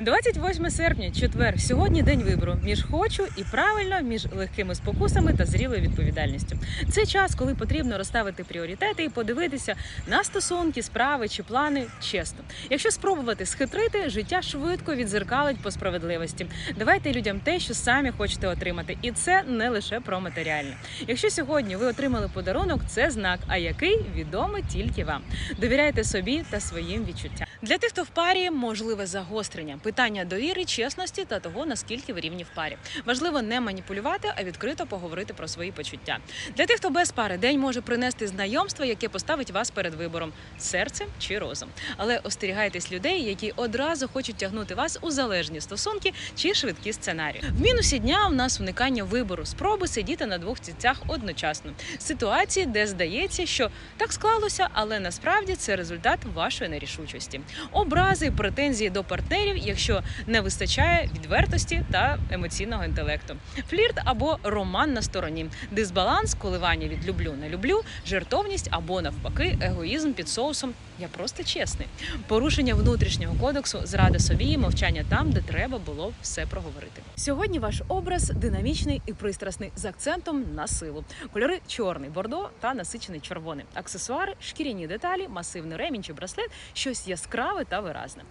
28 серпня, четвер. Сьогодні день вибору між хочу і правильно, між легкими спокусами та зрілою відповідальністю. Це час, коли потрібно розставити пріоритети і подивитися на стосунки, справи чи плани чесно. Якщо спробувати схитрити, життя швидко відзеркалить по справедливості. Давайте людям те, що самі хочете отримати, і це не лише про матеріальне. Якщо сьогодні ви отримали подарунок, це знак, а який відомий тільки вам. Довіряйте собі та своїм відчуттям. Для тих, хто в парі, можливе загострення, питання довіри, чесності та того, наскільки ви рівні в парі. Важливо не маніпулювати, а відкрито поговорити про свої почуття. Для тих, хто без пари, день може принести знайомство, яке поставить вас перед вибором серце чи розум. Але остерігайтесь людей, які одразу хочуть тягнути вас у залежні стосунки чи швидкі сценарії. В мінусі дня у нас уникання вибору, спроби сидіти на двох цицях одночасно. Ситуації, де здається, що так склалося, але насправді це результат вашої нерішучості. Образи, претензії до партнерів, якщо не вистачає відвертості та емоційного інтелекту. Флірт або роман на стороні, дисбаланс, коливання від люблю не люблю, жертовність або навпаки, егоїзм під соусом. Я просто чесний. Порушення внутрішнього кодексу, зрада собі, мовчання там, де треба було все проговорити. Сьогодні ваш образ динамічний і пристрасний з акцентом на силу. Кольори чорний, бордо та насичений червоний. Аксесуари, шкіряні деталі, масивний ремінь чи браслет, щось яскраве та виразне.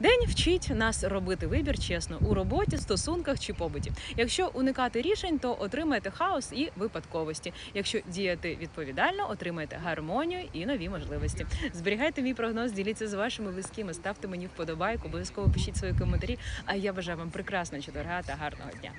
День вчить нас робити вибір чесно у роботі, стосунках чи побуті. Якщо уникати рішень, то отримаєте хаос і випадковості. Якщо діяти відповідально, отримаєте гармонію і нові можливості. Зберігайте мій прогноз, діліться з вашими близькими, ставте мені вподобайку, обов'язково пишіть свої коментарі. А я бажаю вам прекрасного четверга та гарного дня.